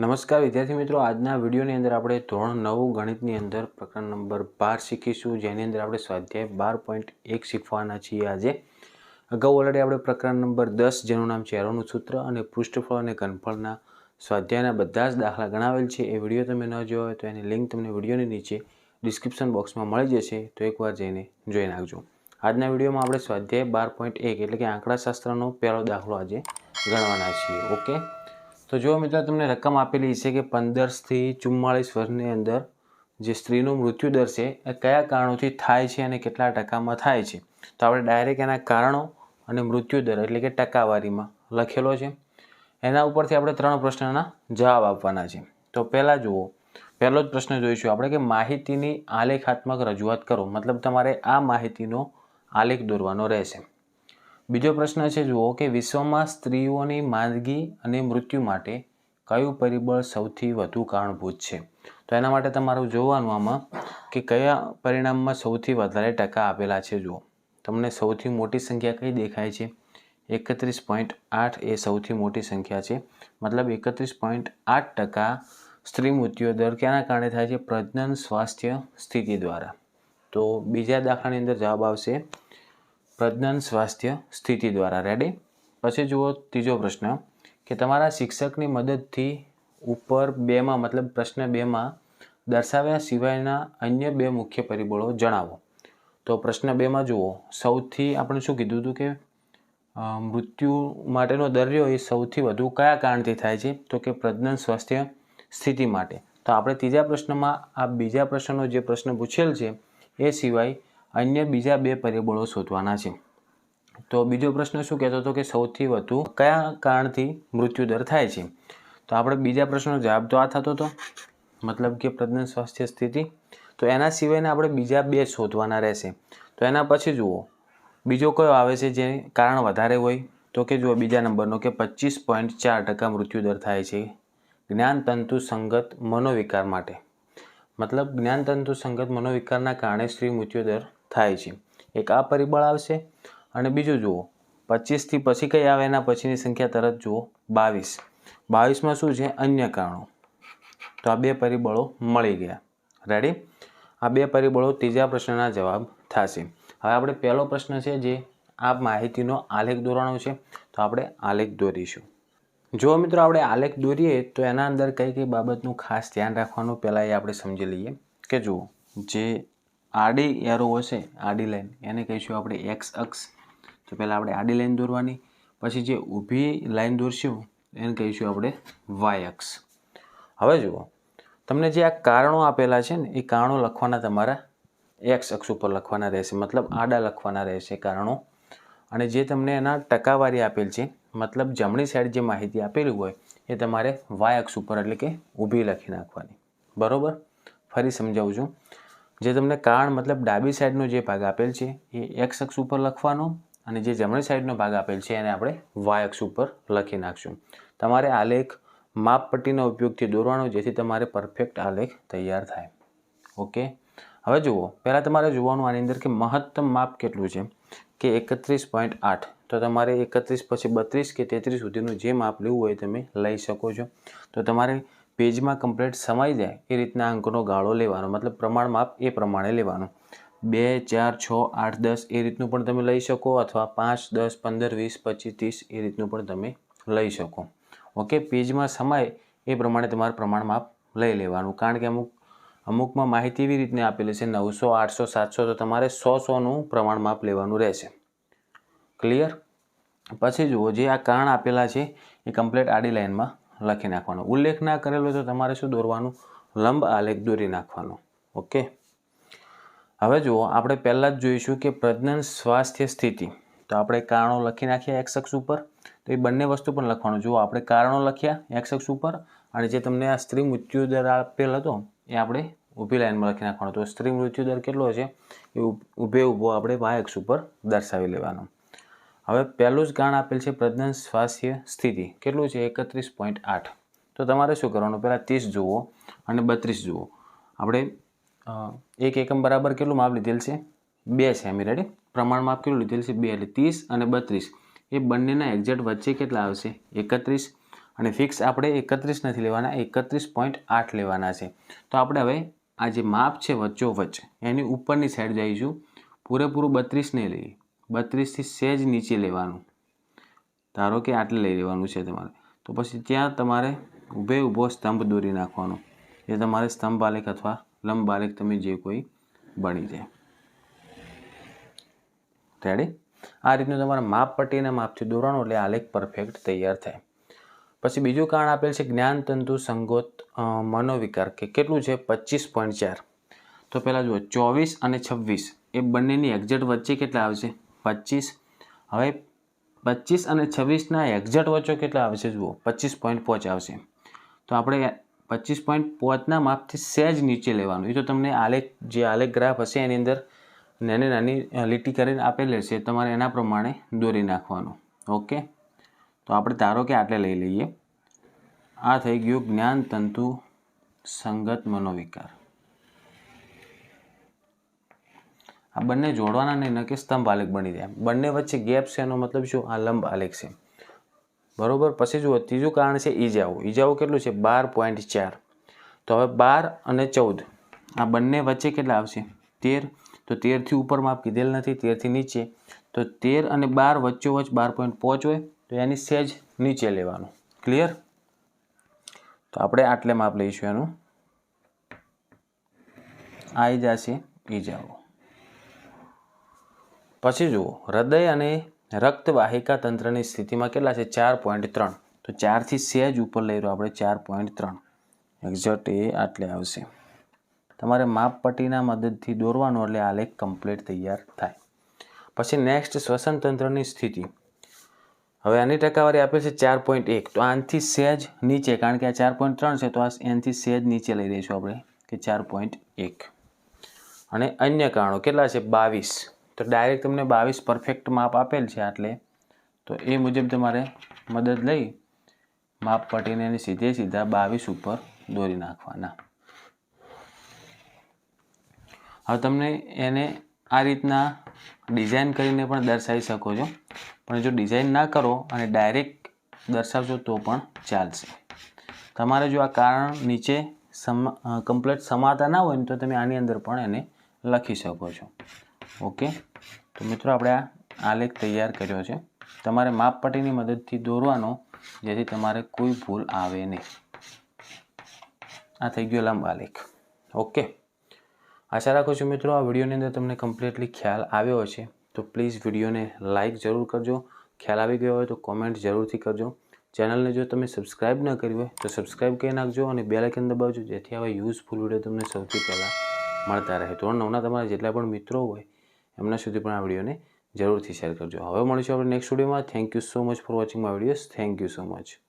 નમસ્કાર, વિદ્યાર્થી મિત્રો. આજના વિડીયોની અંદર આપણે ધોરણ નવું ગણિતની અંદર પ્રકરણ નંબર બાર શીખીશું. જેની અંદર આપણે સ્વાધ્યાય બાર પોઈન્ટ એક શીખવાના છીએ આજે. અગાઉ ઓલરેડી આપણે પ્રકરણ નંબર દસ, જેનું નામ છે એરોનું સૂત્ર અને પૃષ્ઠફળ અને ઘનફળના સ્વાધ્યાયના બધા જ દાખલા ગણાવેલ છે. એ વીડિયો તમે ન જોયો હોય તો એની લિંક તમને વિડીયોની નીચે ડિસ્ક્રિપ્શન બોક્સમાં મળી જશે. તો એકવાર જઈને જોઈ નાખજો. આજના વિડીયોમાં આપણે સ્વાધ્યાય બાર પોઈન્ટ એક, એટલે કે આંકડાશાસ્ત્રનો પહેલો દાખલો આજે ગણવાના છીએ. ઓકે? તો જો મિત્રો, તમને રકમ આપેલી છે કે પંદરથી ચુમ્માળીસ વર્ષની અંદર જે સ્ત્રીનું મૃત્યુ દર છે, એ કયા કારણોથી થાય છે અને કેટલા ટકામાં થાય છે? તો આપણે ડાયરેક્ટ એના કારણો અને મૃત્યુ દર, એટલે કે ટકાવારીમાં લખેલો છે. એના ઉપરથી આપણે ત્રણ પ્રશ્નના જવાબ આપવાના છે. તો પહેલાં જુઓ, પહેલો જ પ્રશ્ન જોઈશું આપણે કે માહિતીની આલેખાત્મક રજૂઆત કરો. મતલબ તમારે આ માહિતીનો આલેખ દોરવાનો રહેશે. બીજો પ્રશ્ન છે, જુઓ કે વિશ્વમાં સ્ત્રીઓની માંદગી અને મૃત્યુ માટે કયું પરિબળ સૌથી વધુ કારણભૂત છે? તો એના માટે તમારું જોવાનું આમાં કે કયા પરિણામમાં સૌથી વધારે ટકા આપેલા છે, જુઓ. તમને સૌથી મોટી સંખ્યા કઈ દેખાય છે? એકત્રીસ પોઈન્ટ આઠ એ સૌથી મોટી સંખ્યા છે. મતલબ એકત્રીસ પોઈન્ટ આઠ ટકા સ્ત્રી મૃત્યુ દર ક્યાંના કારણે થાય છે? પ્રજનન સ્વાસ્થ્ય સ્થિતિ દ્વારા. તો બીજા દાખલાની અંદર જવાબ આવશે પ્રજનન સ્વાસ્થ્ય સ્થિતિ દ્વારા. રેડી પછી જુઓ ત્રીજો પ્રશ્ન, કે તમારા શિક્ષકની મદદથી ઉપર બેમાં, મતલબ પ્રશ્ન બેમાં દર્શાવ્યા સિવાયના અન્ય બે મુખ્ય પરિબળો જણાવો. તો પ્રશ્ન બેમાં જુઓ, સૌથી આપણે શું કીધું હતું કે મૃત્યુ માટેનો દર રહ્યો એ સૌથી વધુ કયા કારણથી થાય છે? તો કે પ્રજનન સ્વાસ્થ્ય સ્થિતિ માટે. તો આપણે ત્રીજા પ્રશ્નમાં આ બીજા પ્રશ્નનો જે પ્રશ્ન પૂછેલ છે, એ સિવાય અન્ય બીજા બે પરિબળો શોધવાના છે. તો બીજો પ્રશ્ન શું કહેતો હતો કે સૌથી વધુ કયા કારણથી મૃત્યુદર થાય છે? તો આપણે બીજા પ્રશ્નનો જવાબ તો આ થતો હતો. મતલબ કે પ્રજ્ઞ સ્વાસ્થ્ય સ્થિતિ. તો એના સિવાયના આપણે બીજા બે શોધવાના રહેશે. તો એના પછી જુઓ. બીજો કયો આવે છે જે કારણ વધારે હોય? તો કે જુઓ બીજા નંબરનો કે પચીસ પોઈન્ટ ચાર ટકા મૃત્યુદર થાય છે. જ્ઞાનતંતુ સંગત મનોવિકાર માટે. મતલબ જ્ઞાનતંતુ સંગત મનોવિકારના કારણે સ્ત્રી મૃત્યુદર થાય છે. એક આ પરિબળ આવશે. અને બીજું જુઓ, પચીસથી પછી કઈ આવે એના પછીની સંખ્યા તરત જુઓ, બાવીસ. બાવીસમાં શું છે? અન્ય કારણો. તો આ બે પરિબળો મળી ગયા. રેડી આ બે પરિબળો ત્રીજા પ્રશ્નના જવાબ થશે. હવે આપણે પહેલો પ્રશ્ન છે જે આ માહિતીનો આલેખ દોરવાનો છે. તો આપણે આલેખ દોરીશું. જો મિત્રો આપણે આલેખ દોરીએ, તો એના અંદર કઈ કઈ બાબતનું ખાસ ધ્યાન રાખવાનું પહેલાં એ આપણે સમજી લઈએ. કે જુઓ, જે આડી એરો હશે, આડી લાઈન એને કહીશું આપણે એક્સ અક્ષ. તો પહેલાં આપણે આડી લાઈન દોરવાની, પછી જે ઊભી લાઈન દોરશું, એને કહીશું આપણે વાય અક્ષ. હવે જુઓ, તમને જે આ કારણો આપેલા છે ને, એ કારણો લખવાના તમારા એક્સ અક્ષ ઉપર લખવાના રહેશે. મતલબ આડા લખવાના રહેશે કારણો. અને જે તમને એના ટકાવારી આપેલ છે મતલબ જમણી સાઈડ જે માહિતી આપેલી હોય એ તમારે વાય અક્ષ ઉપર એટલે કે ઊભી લખી નાખવાની. બરાબર? ફરી સમજાવું છું. જે તમને કારણ મતલબ ડાબી સાઈડનો જે ભાગ આપેલ છે એ એક્સ અક્ષ ઉપર લખવાનો અને જે જમણી સાઈડનો ભાગ આપેલ છે એને આપણે વાય અક્ષ ઉપર લખી નાખશું. તમારે આલેખ માપપટ્ટીના ઉપયોગથી દોરવાનો જેથી તમારે પરફેક્ટ આલેખ તૈયાર થાય. ઓકે હવે જુઓ, પહેલાં તમારે જોવાનું આની અંદર કે મહત્તમ માપ કેટલું છે, કે એકત્રીસ પોઈન્ટ આઠ. તો તમારે એકત્રીસ પછી બત્રીસ કે તેત્રીસ સુધીનું જે માપ લેવું હોય તમે લઈ શકો છો. તો તમારે પેજમાં કમ્પ્લીટ સમાઈ જાય એ રીતના અંકનો ગાળો લેવાનો, મતલબ પ્રમાણ માપ એ પ્રમાણે લેવાનું. બે, ચાર, છ, આઠ, દસ એ રીતનું પણ તમે લઈ શકો અથવા પાંચ, દસ, પંદર, વીસ, પચીસ, ત્રીસ એ રીતનું પણ તમે લઈ શકો. ઓકે, પેજમાં સમાય એ પ્રમાણે તમારે પ્રમાણ માપ લઈ લેવાનું. કારણ કે અમુક અમુકમાં માહિતી એવી રીતની આપેલી છે, નવસો, આઠસો, સાતસો, તો તમારે સો સોનું પ્રમાણ માપ લેવાનું રહેશે. ક્લિયર પછી જુઓ, જે આ કારણ આપેલા છે, એ કમ્પ્લેટ આડી લાઈનમાં લખી નાખવાનો. ઉલ્લેખ ના કરેલો તો તમારે શું દોરવાનું? લંબ આલેખ દોરી નાખવાનો. ઓકે હવે જુઓ, આપણે પહેલાં જ જોઈશું કે પ્રજ્ઞન સ્વાસ્થ્ય સ્થિતિ. તો આપણે કારણો લખી નાખ્યા એક્સ ઉપર. તો એ બંને વસ્તુ પણ લખવાનું. જુઓ, આપણે કારણો લખ્યા એક્સ ઉપર અને જે તમને આ સ્ત્રી મૃત્યુ દર આપેલ હતો એ આપણે ઊભી લાઈનમાં લખી નાખવાનો. તો સ્ત્રી મૃત્યુ દર કેટલો છે એ ઊભે ઊભો આપણે વાય ઉપર દર્શાવી લેવાનો. હવે પહેલું જ ગાણ આપેલ છે પ્રજ્ઞાન સ્વાસ્થ્ય સ્થિતિ. કેટલું છે? એકત્રીસ પોઈન્ટ આઠ. તો તમારે શું કરવાનું? પહેલાં ત્રીસ જુઓ અને બત્રીસ જુઓ. આપણે એક એકમ બરાબર કેટલું માપ લીધેલ છે? બે સેમી રેડી પ્રમાણ માપ કેટલું લીધેલ છે? બે. એટલે ત્રીસ અને બત્રીસ. એ બંનેના એક્ઝેક્ટ વચ્ચે કેટલા આવશે? એકત્રીસ અને ફિક્સ આપણે એકત્રીસ નથી લેવાના, એકત્રીસ પોઈન્ટ આઠ લેવાના છે. તો આપણે હવે આ જે માપ છે વચ્ચો વચ્ચે એની ઉપરની સાઈડ જઈશું. પૂરેપૂરું બત્રીસ નહીં લઈએ. બત્રીસથી સેજ નીચે લેવાનું. ધારો કે આટલે લઈ લેવાનું છે તમારે. તો પછી ત્યાં તમારે ઊભે ઊભો સ્તંભ દોરી નાખવાનો. એ તમારે સ્તંભ આલેખ અથવા લંબ આલેખ તમે જે કોઈ બની જાય. રેડી આ રીતનું તમારે માપ પટ્ટીના માપથી દોરવાનું એટલે આલેખ પરફેક્ટ તૈયાર થાય. પછી બીજું કારણ આપેલ છે જ્ઞાનતંતુ સંગોત મનોવિકાર કે કેટલું છે? પચીસ પોઈન્ટ ચાર. તો પહેલાં જુઓ, ચોવીસ અને છવ્વીસ. એ બંનેની એક્ઝેટ વચ્ચે કેટલા આવશે? પચીસ. હવે પચીસ અને છવ્વીસના એક્ઝેટ વચ્ચે કેટલા આવશે જુઓ? પચીસ પોઈન્ટ પાંચ આવશે. તો આપણે પચીસ પોઈન્ટ પાંચના માપથી સહેજ નીચે લેવાનું. એ તો તમને આલેખ, જે આલેખ ગ્રાફ હશે એની અંદર નાની નાની લીટી કરીને આપેલ છે તમારે એના પ્રમાણે દોરી નાખવાનું. ઓકે તો આપણે ધારો કે આટલે લઈ લઈએ. આ થઈ ગયું જ્ઞાન તંતુ સંગત મનોવિકાર. આ બંને જોડવાના નહીં નકે સ્તંભ આલેખ બની જાય. બંને વચ્ચે ગેપ છે એનો મતલબ શું? આ લંબ આલેખ છે. બરોબર? પછી જુઓ, ત્રીજું કારણ છે ઈજાઓ. ઈજાઓ કેટલું છે? બાર પોઈન્ટ ચાર. તો હવે બાર અને ચૌદ. આ બંને વચ્ચે કેટલા આવશે? તેર. તો તેરથી ઉપર માપ કીધેલ નથી, તેરથી નીચે. તો તેર અને બાર વચ્ચોવચ્ચ બાર પોઈન્ટ પાંચ હોય. તો એની સહેજ નીચે લેવાનું. ક્લિયર તો આપણે આટલે માપ લઈશું એનું. આ જશે છે ઈજાઓ પછી જુઓ, હૃદય અને રક્તવાહિકા તંત્રની સ્થિતિમાં કેટલા છે? ચાર પોઈન્ટ ત્રણ. તો ચારથી સહેજ ઉપર લઈ રહ્યો આપણે ચાર પોઈન્ટ ત્રણ. એક્ઝેક્ટ એ આટલે આવશે. તમારે માપ પટ્ટીના મદદથી દોરવાનું એટલે આલેખ કમ્પ્લીટ તૈયાર થાય. પછી નેક્સ્ટ શ્વસન તંત્રની સ્થિતિ. હવે આની ટકાવારી આપેલ છે ચાર પોઈન્ટ એક. તો આનાથી સહેજ નીચે, કારણ કે આ ચાર પોઈન્ટ ત્રણ છે, તો આ એનાથી સહેજ નીચે લઈ દઈશું આપણે કે ચાર પોઈન્ટ એક. અને અન્ય કારણો, કેટલા છે? બાવીસ. તો ડાયરેક્ટ તમને બાવીસ પરફેક્ટ માપ આપેલ છે આટલે. તો એ મુજબ તમારે મદદ લઈ માપ પટીને એને સીધે સીધા બાવીસ ઉપર દોરી નાખવાના. હવે તમને એને આ રીતના ડિઝાઇન કરીને પણ દર્શાવી શકો છો. પણ જો ડિઝાઇન ના કરો અને ડાયરેક્ટ દર્શાવશો તો પણ ચાલશે. તમારે જો આ કારણ નીચે સમ કમ્પ્લેટ સમાતા ના હોય ને તો તમે આની અંદર પણ એને લખી શકો છો. ઓકે? તો મિત્રો આપણે આ આલેખ તૈયાર કર્યો છે. તમારે માપપટ્ટીની મદદથી દોરવાનો, જેથી તમારે કોઈ ભૂલ આવે નહીં. આ થઈ ગયો લંબ આલેખ ઓકે? આશા રાખું છું મિત્રો આ વિડીયોની અંદર તમને કમ્પ્લીટલી ખ્યાલ આવ્યો હશે. તો પ્લીઝ વિડીયોને લાઇક જરૂર કરજો. ખ્યાલ આવી ગયો હોય તો કોમેન્ટ જરૂરથી કરજો. ચેનલને જો તમે સબસ્ક્રાઇબ ન કરી હોય તો સબસ્ક્રાઇબ કરી નાખજો અને બે લાઇકન દબાવજો, જેથી આવા યુઝફુલ વીડિયો તમને સૌથી પહેલાં મળતા રહે. ધોરણ નવના તમારા જેટલા પણ મિત્રો હોય, એમના સુધી પણ આ વિડીયોને જરૂરથી શેર કરજો. હવે મળીશું આપણે નેક્સ્ટ વિડીયોમાં thank you so much for watching my videos thank you so much